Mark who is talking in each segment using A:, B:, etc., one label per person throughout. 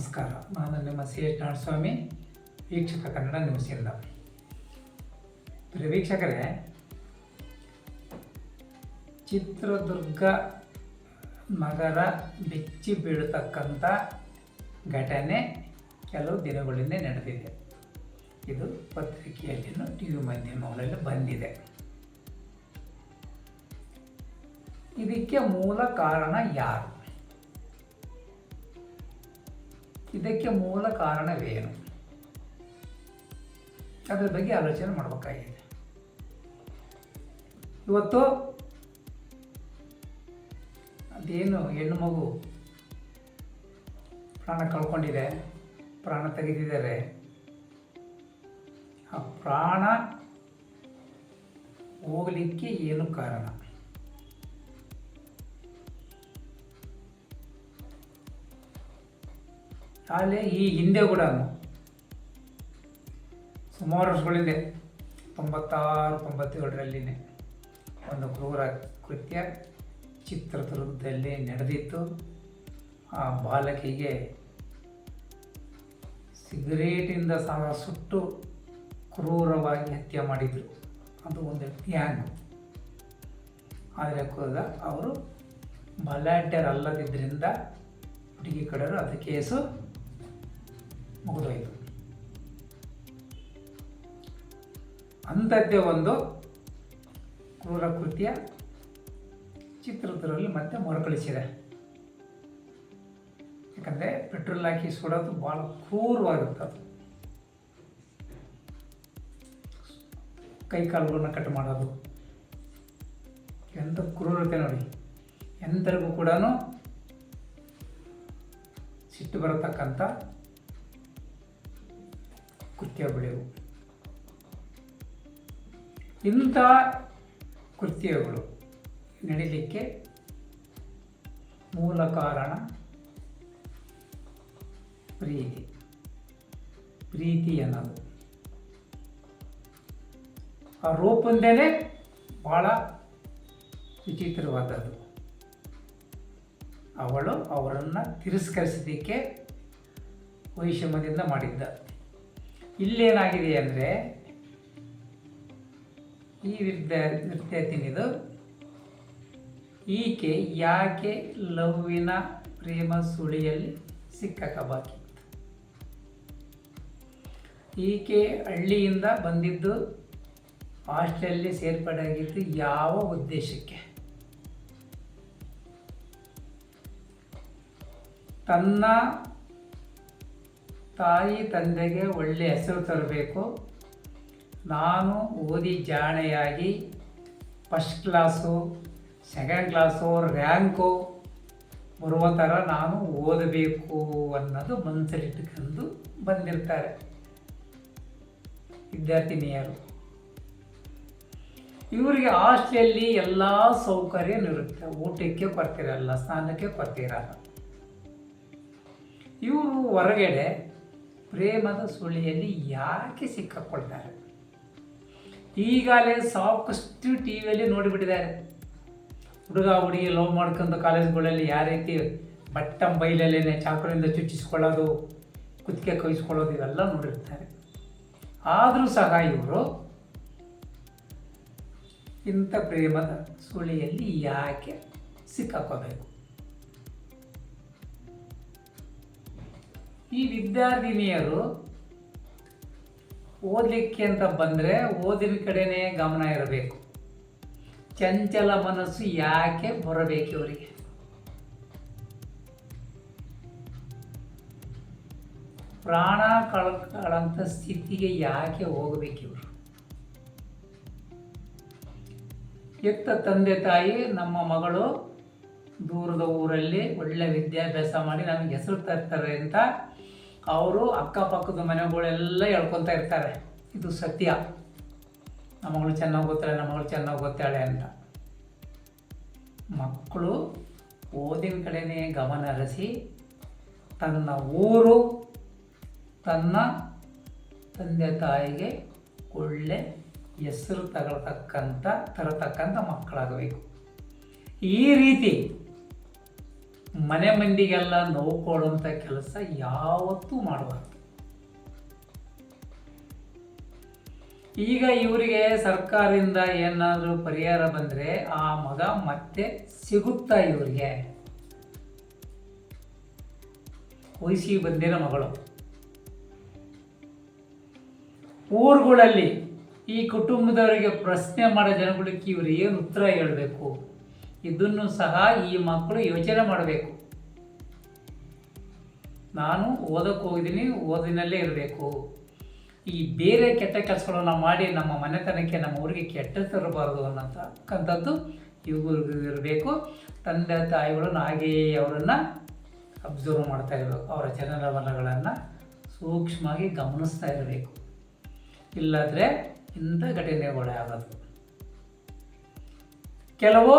A: ನಮಸ್ಕಾರ. ನಾನು ನಿಮ್ಮ ಸಿ. ಎಸ್ ನಾಡಸ್ವಾಮಿ ವೀಕ್ಷಕ ಕನ್ನಡ ನ್ಯೂಸಿಂದ ವೀಕ್ಷಕರೇ, ಚಿತ್ರದುರ್ಗ ನಗರ ಬೆಚ್ಚಿ ಬೀಳತಕ್ಕಂಥ ಘಟನೆ ಕೆಲವು ದಿನಗಳಿಂದ ನಡೆದಿದೆ. ಇದು ಪತ್ರಿಕೆಯಲ್ಲಿನೂ ಟಿ ವಿ ಮಾಧ್ಯಮಗಳಲ್ಲಿ ಬಂದಿದೆ. ಇದಕ್ಕೆ ಮೂಲ ಕಾರಣ ಯಾರು? ಇದಕ್ಕೆ ಮೂಲ ಕಾರಣವೇನು? ಅದರ ಬಗ್ಗೆ ಆಲೋಚನೆ ಮಾಡಬೇಕಾಗಿದೆ. ಇವತ್ತು ಅದೇನು ಹೆಣ್ಣು ಮಗು ಪ್ರಾಣ ಕಳ್ಕೊಂಡಿದೆ, ಪ್ರಾಣ ತೆಗೆದಿದ್ದಾರೆ, ಆ ಪ್ರಾಣ ಹೋಗಲಿಕ್ಕೆ ಏನು ಕಾರಣ? ಆದರೆ ಈ ಹಿಂದೆ ಕೂಡ ಸುಮಾರು ವರ್ಷಗಳಿಂದ, ತೊಂಬತ್ತಾರು, ತೊಂಬತ್ತೇಳರಲ್ಲಿನೇ ಒಂದು ಕ್ರೂರ ಕೃತ್ಯ ಚಿತ್ರದುರ್ಗದಲ್ಲಿ ನಡೆದಿತ್ತು. ಆ ಬಾಲಕಿಗೆ ಸಿಗರೇಟಿಂದ ಸಹ ಸುಟ್ಟು ಕ್ರೂರವಾಗಿ ಹತ್ಯೆ ಮಾಡಿದರು. ಅದು ಒಂದು ಗ್ಯಾಂಗ್ ಆದರೆ ಕೂಡ ಅವರು ಬಲಾಢ್ಯರಲ್ಲದಿದ್ದರಿಂದ ಹುಡುಗಿ ಕಡೆಯವರು ಅದು ಕೇಸು ಮುಗಿದೋಯ್ತು. ಅಂಥದ್ದೇ ಒಂದು ಕ್ರೂರ ಕೃತ್ಯ ಚಿತ್ರದುರ್ಗದಲ್ಲಿ ಮತ್ತೆ ಮರುಕಳಿಸಿದೆ. ಯಾಕಂದರೆ ಪೆಟ್ರೋಲ್ ಹಾಕಿ ಸುಡೋದು ಭಾಳ ಕ್ರೂರವಾಗಿರುತ್ತೆ ಅದು. ಕೈ ಕಾಲುಗಳನ್ನ ಕಟ್ ಮಾಡೋದು. ಎಂಥ ಕ್ರೂರತೆ ನೋಡಿ. ಎಂಥರಿಗೂ ಕೂಡ ಸಿಟ್ಟು ಬರತಕ್ಕಂಥ ಕೃತ್ಯಗಳಿವು ಇಂಥ ಕೃತ್ಯಗಳು ನಡೀಲಿಕ್ಕೆ ಮೂಲ ಕಾರಣ ಪ್ರೀತಿ. ಪ್ರೀತಿ ಅನ್ನೋದು ಆ ರೂಪಂದೇ ಭಾಳ ವಿಚಿತ್ರವಾದದ್ದು. ಅವಳು ಅವರನ್ನು ತಿರಸ್ಕರಿಸಿದ್ದಕ್ಕೆ ವೈಷಮ್ಯದಿಂದ ಮಾಡಿದ್ದ. ಇಲ್ಲೇನಾಗಿದೆ ಅಂದರೆ ಈ ವಿದ್ಯಾ ವಿದ್ಯಾರ್ಥಿನಿದು ಈಕೆ ಯಾಕೆ ಲವ್ವಿನ ಪ್ರೇಮ ಸುಳಿಯಲ್ಲಿ ಸಿಕ್ಕಕಬಾಕಿ ಈಕೆ ಹಳ್ಳಿಯಿಂದ ಬಂದಿದ್ದು ಹಾಸ್ಟೆಲಲ್ಲಿ ಸೇರ್ಪಡೆಯಾಗಿದ್ದು ಯಾವ ಉದ್ದೇಶಕ್ಕೆ? ತನ್ನ ತಾಯಿ ತಂದೆಗೆ ಒಳ್ಳೆಯ ಹೆಸರು ತರಬೇಕು. ನಾನು ಓದಿ ಜಾಣೆಯಾಗಿ first class second class rank ಬರುವ ಥರ ನಾನು ಓದಬೇಕು ಅನ್ನೋದು ಮನಸ್ಸಲ್ಲಿಟ್ಟುಕೊಂಡು ಬಂದಿರ್ತಾರೆ ವಿದ್ಯಾರ್ಥಿನಿಯರು. ಇವರಿಗೆ ಹಾಸ್ಟೆಲಲ್ಲಿ ಎಲ್ಲ ಸೌಕರ್ಯ ಇರುತ್ತೆ. ಊಟಕ್ಕೆ ಕೊರ್ತಿರಲ್ಲ ಸ್ನಾನಕ್ಕೆ ಕೊರ್ತಿರಲ್ಲ ಇವರು ಹೊರಗಡೆ ಪ್ರೇಮದ ಸುಳಿಯಲ್ಲಿ ಯಾಕೆ ಸಿಕ್ಕಾಕೊಳ್ತಾರೆ? ಈಗಾಗಲೇ ಸಾಕಷ್ಟು ಟಿ ವಿಯಲ್ಲಿ ನೋಡಿಬಿಟ್ಟಿದ್ದಾರೆ. ಹುಡುಗ, ಹುಡುಗಿ ಲವ್ ಮಾಡ್ಕೊಂಡು ಕಾಲೇಜ್ಗಳಲ್ಲಿ ಯಾವ ರೀತಿ ಬಟ್ಟ ಬೈಲಲ್ಲೇ ಚಾಕುರಿಂದ ಚುಚ್ಚಿಸ್ಕೊಳ್ಳೋದು, ಕುತ್ತಿಗೆ ಕೈಸ್ಕೊಳ್ಳೋದು ಇವೆಲ್ಲ ನೋಡಿರ್ತಾರೆ. ಆದರೂ ಸಹ ಇವರು ಇಂಥ ಪ್ರೇಮದ ಸುಳಿಯಲ್ಲಿ ಯಾಕೆ ಸಿಕ್ಕಾಕೋಬೇಕು ಈ ವಿದ್ಯಾರ್ಥಿನಿಯರು ಓದಲಿಕ್ಕೆ ಅಂತ ಬಂದರೆ ಓದಿನ ಕಡೆನೇ ಗಮನ ಇರಬೇಕು. ಚಂಚಲ ಮನಸ್ಸು ಯಾಕೆ ಬರಬೇಕು ಇವರಿಗೆ ಪ್ರಾಣ ಕಳ್ಕೊಳ್ಳೋಂಥ ಸ್ಥಿತಿಗೆ ಯಾಕೆ ಹೋಗಬೇಕು ಇವರು? ಎತ್ತ ತಂದೆ ತಾಯಿ, ನಮ್ಮ ಮಗಳು ದೂರದ ಊರಲ್ಲಿ ಒಳ್ಳೆ ವಿದ್ಯಾಭ್ಯಾಸ ಮಾಡಿ ನಮಗೆ ಹೆಸರು ತರ್ತಾರೆ ಅಂತ ಅವರು ಅಕ್ಕಪಕ್ಕದ ಮನೆಗಳೆಲ್ಲ ಹೇಳ್ಕೊತ ಇರ್ತಾರೆ, ಇದು ಸತ್ಯ. ನಮ್ಮ ಮಗಳು ಚೆನ್ನಾಗಿ ಗೊತ್ತಾಳೆ ನಮ್ಮ ಮಗಳು ಚೆನ್ನಾಗಿ ಗೊತ್ತಾಳೆ ಅಂತ. ಮಕ್ಕಳು ಓದಿನ ಕಡೆನೇ ಗಮನ ಹರಿಸಿ ತನ್ನ ಊರು, ತನ್ನ ತಂದೆ ತಾಯಿಗೆ ಒಳ್ಳೆ ಹೆಸರು ತಗೊಳ್ತಕ್ಕಂಥ ತರತಕ್ಕಂಥ ಮಕ್ಕಳಾಗಬೇಕು. ಈ ರೀತಿ ಮನೆ ಮಂದಿಗೆಲ್ಲ ನೋವು ಕೊಡುವಂಥ ಕೆಲಸ ಯಾವತ್ತೂ ಮಾಡಬಾರ್ದು. ಈಗ ಇವರಿಗೆ ಸರ್ಕಾರದಿಂದ ಏನಾದರೂ ಪರಿಹಾರ ಬಂದರೆ ಆ ಮಗ ಮತ್ತೆ ಸಿಗುತ್ತಾ ಇವರಿಗೆ? ವಯಸ್ಸಿಗೆ ಬಂದಿರೋ ಮಗಳು. ಊರುಗಳಲ್ಲಿ ಈ ಕುಟುಂಬದವರಿಗೆ ಪ್ರಶ್ನೆ ಮಾಡೋ ಜನಗಳಿಗೆ ಇವರು ಏನು ಉತ್ತರ ಹೇಳಬೇಕು? ಇದನ್ನು ಸಹ ಈ ಮಕ್ಕಳು ಯೋಚನೆ ಮಾಡಬೇಕು. ನಾನು ಓದಕ್ಕೆ ಹೋಗಿದ್ದೀನಿ, ಓದಿನಲ್ಲೇ ಇರಬೇಕು. ಈ ಬೇರೆ ಕೆಟ್ಟ ಕೆಲಸಗಳನ್ನು ಮಾಡಿ ನಮ್ಮ ಮನೆತನಕ್ಕೆ, ನಮ್ಮ ಊರಿಗೆ ಕೆಟ್ಟ ತರಬಾರ್ದು ಅನ್ನೋಂಥಕ್ಕಂಥದ್ದು ಇವ್ರಿಗೂ ಇರಬೇಕು. ತಂದೆ, ತಾಯಿಗಳನ್ನು ಹಾಗೆಯೇ ಅವರನ್ನು ಅಬ್ಸರ್ವ್ ಮಾಡ್ತಾ ಇರಬೇಕು. ಅವರ ಚಲನವಲನಗಳನ್ನು ಸೂಕ್ಷ್ಮವಾಗಿ ಗಮನಿಸ್ತಾ ಇರಬೇಕು. ಇಲ್ಲದ್ರೆ ಇಂಥ ಘಟನೆಗಳೇ ಆಗೋದು. ಕೆಲವು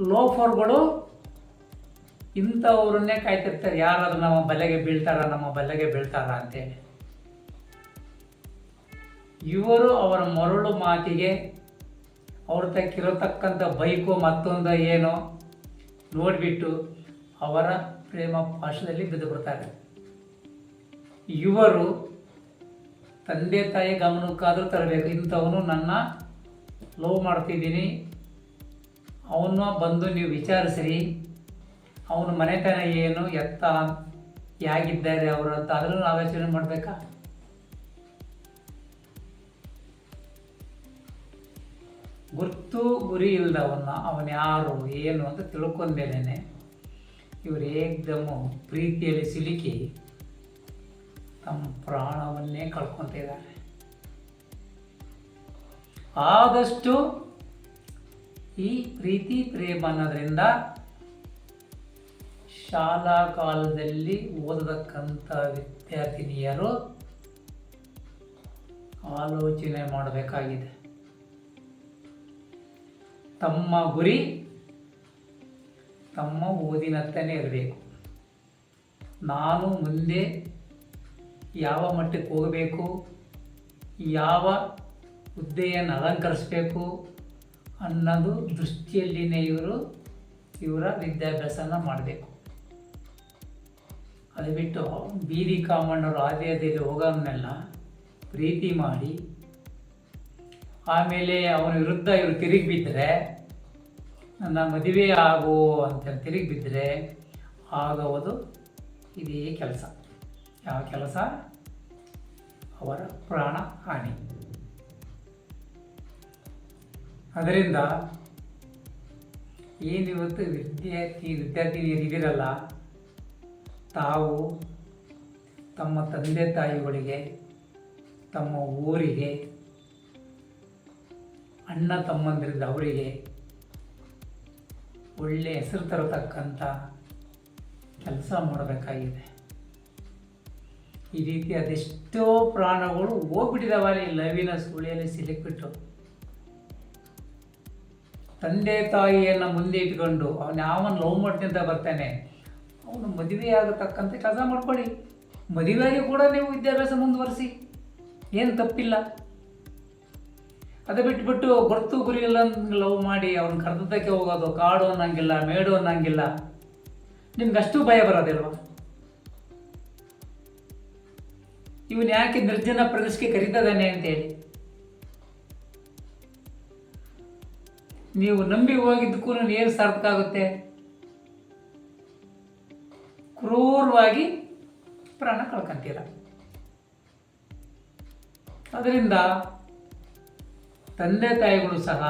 A: ಲೋಫರ್ಗಳು ಇಂಥವ್ರನ್ನೇ ಕಾಯ್ತಿರ್ತಾರೆ. ಯಾರಾದ್ರೂ ನಮ್ಮ ಬಲೆಗೆ ಬೀಳ್ತಾರ, ನಮ್ಮ ಬಲೆಗೆ ಬೀಳ್ತಾರ ಅಂತೇಳಿ ಇವರು ಅವರ ಮರಳು ಮಾತಿಗೆ ಅವ್ರ ತಕ್ಕಿರತಕ್ಕಂಥ ಬೈಕು ಮತ್ತೊಂದು ಏನೋ ನೋಡಿಬಿಟ್ಟು ಅವರ ಪ್ರೇಮ ಪಾಶದಲ್ಲಿ ಬಿದ್ದು ಬಿಡ್ತಾರೆ. ಇವರು ತಂದೆ ತಾಯಿ ಗಮನಕ್ಕಾದರೂ ತರಬೇಕು. ಇಂಥವನು ನನ್ನ ಲವ್ ಮಾಡ್ತಿದ್ದೀನಿ. ಅವನ್ನ ಬಂದು ನೀವು ವಿಚಾರಿಸ್ರಿ. ಅವನ ಮನೆತನ ಏನು, ಎತ್ತ, ಹೇಗಿದ್ದಾರೆ ಅವರು ಅಂತ ಅದನ್ನು ಆಲೋಚನೆ ಮಾಡಬೇಕಾ? ಗುರ್ತು ಗುರಿ ಇಲ್ಲದವನ್ನ ಅವನು ಯಾರು, ಏನು ಅಂತ ತಿಳ್ಕೊಂಡೇನೆ ಇವರು ಏಕ್ದಮ್ಮು ಪ್ರೀತಿಯಲ್ಲಿ ಸಿಲುಕಿ ತಮ್ಮ ಪ್ರಾಣವನ್ನೇ ಕಳ್ಕೊತಿದ್ದಾರೆ ಆದಷ್ಟು ಈ ಪ್ರೀತಿ ಪ್ರೇಮ ಅನ್ನೋದ್ರಿಂದ ಶಾಲಾ ಕಾಲದಲ್ಲಿ ಓದತಕ್ಕಂಥ ವಿದ್ಯಾರ್ಥಿನಿಯರು ಆಲೋಚನೆ ಮಾಡಬೇಕಾಗಿದೆ. ತಮ್ಮ ಗುರಿ ತಮ್ಮ ಓದಿನತ್ತನೇ ಇರಬೇಕು. ನಾನು ಮುಂದೆ ಯಾವ ಮಟ್ಟಕ್ಕೆ ಹೋಗಬೇಕು, ಯಾವ ಹುದ್ದೆಯನ್ನು ಅಲಂಕರಿಸಬೇಕು ಅನ್ನೋದು ದೃಷ್ಟಿಯಲ್ಲಿನೇ ಇವರು, ಇವರ ವಿದ್ಯಾಭ್ಯಾಸನ ಮಾಡಬೇಕು. ಅದು ಬಿಟ್ಟು ಬೀದಿ ಕಾಮಣ್ಣವರು ಆದ್ಯಾದಿಯಲ್ಲಿ ಹೋಗೋನ್ನೆಲ್ಲ ಪ್ರೀತಿ ಮಾಡಿ, ಆಮೇಲೆ ಅವನ ವಿರುದ್ಧ ಇವರು ತಿರುಗಿ ಬಿದ್ದರೆ ನನ್ನ ಮದುವೆ ಆಗು ಅಂತ ತಿರುಗಿ ಬಿದ್ದರೆ ಆಗೋದು ಇದೇ ಕೆಲಸ. ಯಾವ ಕೆಲಸ? ಅವರ ಪ್ರಾಣ ಹಾನಿ. ಅದರಿಂದ ಏನಿವತ್ತು ವಿದ್ಯಾರ್ಥಿ ವಿದ್ಯಾರ್ಥಿನಿಯರಿದ್ದೀರಲ್ಲ ತಾವು ತಮ್ಮ ತಂದೆ ತಾಯಿಗಳಿಗೆ, ತಮ್ಮ ಊರಿಗೆ, ಅಣ್ಣ ತಮ್ಮಂದಿರಿದ್ದ ಅವರಿಗೆ ಒಳ್ಳೆ ಹೆಸರು ತರತಕ್ಕಂಥ ಕೆಲಸ ಮಾಡಬೇಕಾಗಿದೆ. ಈ ರೀತಿ ಅದೆಷ್ಟೋ ಪ್ರಾಣಗಳು ಹೋಗ್ಬಿಟ್ಟಿದ್ದಾವೆ ಈ ಲವಿನ ಸುಳಿಯಲ್ಲಿ ಸಿಲುಕ್ಬಿಟ್ಟು ತಂದೆ ತಾಯಿಯನ್ನು ಮುಂದೆ ಇಟ್ಕೊಂಡು ಅವನು ಯಾವ ಲವ್ ಮಾಡ್ತಿಂತ ಬರ್ತಾನೆ, ಅವನು ಮದುವೆ ಆಗತಕ್ಕಂಥ ಕೆಲಸ ಮಾಡ್ಕೊಳ್ಳಿ. ಮದುವೆಯಾಗಿ ಕೂಡ ನೀವು ವಿದ್ಯಾಭ್ಯಾಸ ಮುಂದುವರಿಸಿ. ಏನು ತಪ್ಪಿಲ್ಲ. ಅದು ಬಿಟ್ಬಿಟ್ಟು ಗೊತ್ತು ಗುರಿ ಇಲ್ಲ ಲವ್ ಮಾಡಿ ಅವನು ಕರ್ದಕ್ಕೆ ಹೋಗೋದು, ಕಾಡು ಅನ್ನಂಗಿಲ್ಲ, ಮೇಡು ಅನ್ನಂಗಿಲ್ಲ. ನಿಮ್ಗೆ ಅಷ್ಟು ಭಯ ಬರೋದಿಲ್ವ? ಇವನು ಯಾಕೆ ನಿರ್ಜನ ಪ್ರದೇಶಕ್ಕೆ ಕರೀತದಾನೆ ಅಂತೇಳಿ. ನೀವು ನಂಬಿ ಹೋಗಿದ್ದಕ್ಕೂ ಏನು ಸಾರ್ಥಕ ಆಗುತ್ತೆ ಕ್ರೂರವಾಗಿ ಪ್ರಾಣ ಕಳ್ಕೊಂತೀರ. ಅದರಿಂದ ತಂದೆ ತಾಯಿಗಳು ಸಹ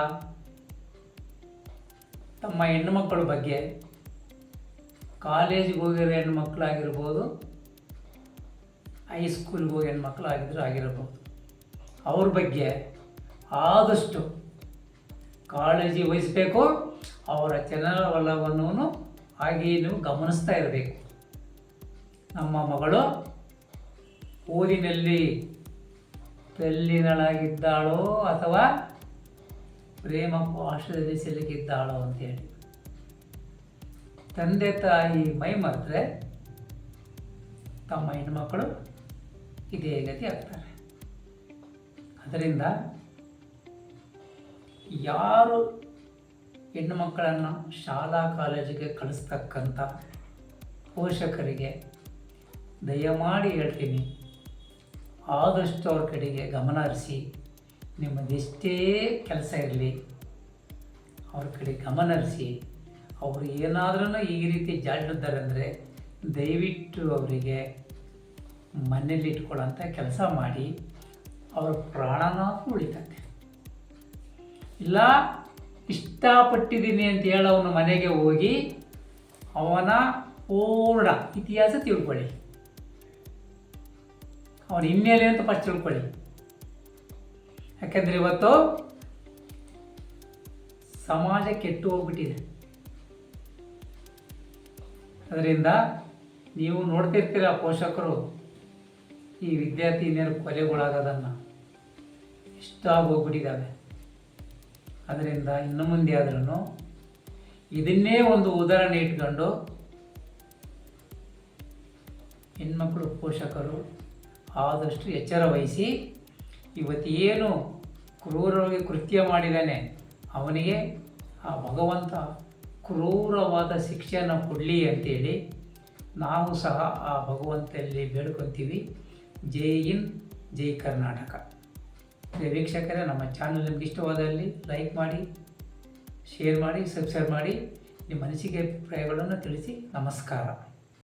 A: ತಮ್ಮ ಹೆಣ್ಣುಮಕ್ಕಳ ಬಗ್ಗೆ ಕಾಲೇಜಿಗೆ ಹೋಗಿರೋ ಹೆಣ್ಮಕ್ಳಾಗಿರ್ಬೋದು ಹೈಸ್ಕೂಲ್ಗೆ ಹೋಗಿ ಹೆಣ್ಮಕ್ಳು ಆಗಿದ್ರು ಆಗಿರಬಹುದು ಅವ್ರ ಬಗ್ಗೆ ಆದಷ್ಟು ಕಾಳಜಿ ವಹಿಸಬೇಕು, ಅವರ ಚಲನವಲವನ್ನು ಹಾಗೆಯೇ ನೀವು ಗಮನಿಸ್ತಾ ಇರಬೇಕು. ನಮ್ಮ ಮಗಳು ಊರಿನಲ್ಲಿ ಪೆಲ್ಲಿನಳಾಗಿದ್ದಾಳೋ ಅಥವಾ ಪ್ರೇಮ ಪಾಶದಲ್ಲಿ ಸಿಲುಕಿದ್ದಾಳೋ ಅಂತೇಳಿ ತಂದೆ ತಾಯಿ ಮೈ ಮರೆತರೆ, ತಮ್ಮ ಹೆಣ್ಮಕ್ಕಳು ಇದೇ ಗತಿ ಆಗ್ತಾರೆ. ಅದರಿಂದ ಯಾರು ಹೆಣ್ಣು ಮಕ್ಕಳನ್ನು ಶಾಲಾ ಕಾಲೇಜಿಗೆ ಕಳಿಸ್ತಕ್ಕಂಥ ಪೋಷಕರಿಗೆ ದಯಮಾಡಿ ಹೇಳ್ತೀನಿ, ಆದಷ್ಟು ಅವ್ರ ಕಡೆಗೆ ಗಮನ ಹರಿಸಿ, ನಿಮ್ಮದೆಷ್ಟೇ ಕೆಲಸ ಇರಲಿ, ಅವ್ರ ಕಡೆ ಗಮನ ಹರಿಸಿ, ಅವರು ಏನಾದ್ರೂ ಈ ರೀತಿ ಜಾಡಿದ್ದಾರೆ ಅಂದರೆ ದಯವಿಟ್ಟು ಅವರಿಗೆ ಮನೇಲಿ ಇಟ್ಕೊಳ್ಳೋಂಥ ಕೆಲಸ ಮಾಡಿ, ಅವ್ರ ಪ್ರಾಣನ ಉಳಿತದೆ ಇಲ್ಲ, ಇಷ್ಟಪಟ್ಟಿದ್ದೀನಿ ಅಂತ ಹೇಳಿ ಅವನ ಮನೆಗೆ ಹೋಗಿ ಅವನ ಪೂರ್ಣ ಇತಿಹಾಸ ತಿಳ್ಕೊಳ್ಳಿ. ಅವನ ಹಿನ್ನೆಲೆ ಅಂತ ಫಸ್ಟ್ ತಿಳ್ಕೊಳ್ಳಿ. ಯಾಕೆಂದ್ರೆ ಇವತ್ತು ಸಮಾಜ ಕೆಟ್ಟು ಹೋಗ್ಬಿಟ್ಟಿದೆ. ಅದರಿಂದ ನೀವು ನೋಡ್ತಿರ್ತೀರ ಪೋಷಕರು, ಈ ವಿದ್ಯಾರ್ಥಿ ವಿದ್ಯಾರ್ಥಿನಿಯರು ಕೊಲೆಗೊಳಾಗೋದನ್ನು ಇಷ್ಟ ಹೋಗ್ಬಿಟ್ಟಿದ್ದಾವೆ ಅದರಿಂದ ಇನ್ನು ಮುಂದೆ ಆದ್ರೂ ಇದನ್ನೇ ಒಂದು ಉದಾಹರಣೆ ಇಟ್ಕೊಂಡು ಹೆಣ್ಮಕ್ಳು ಪೋಷಕರು ಆದಷ್ಟು ಎಚ್ಚರ ವಹಿಸಿ ಇವತ್ತು ಏನು ಕ್ರೂರವಾಗಿ ಕೃತ್ಯ ಮಾಡಿದ್ದಾನೆ, ಅವನಿಗೆ ಆ ಭಗವಂತ ಕ್ರೂರವಾದ ಶಿಕ್ಷೆಯನ್ನು ಕೊಡಲಿ ಅಂತೇಳಿ ನಾವು ಸಹ ಆ ಭಗವಂತಲ್ಲಿ ಬೇಡ್ಕೊತೀವಿ. ಜೈ ಇನ್ ಜೈ ಕರ್ನಾಟಕ. ವೀಕ್ಷಕರೇ, ನಮ್ಮ ಚಾನಲ್ ನಿಮ್ಗೆ ಇಷ್ಟವಾದಲ್ಲಿ ಲೈಕ್ ಮಾಡಿ ಶೇರ್ ಮಾಡಿ ಸಬ್ಸ್ಕ್ರೈಬ್ ಮಾಡಿ, ನಿಮ್ಮ ಅನಿಸಿಕೆ, ಅಭಿಪ್ರಾಯಗಳನ್ನು ತಿಳಿಸಿ ನಮಸ್ಕಾರ.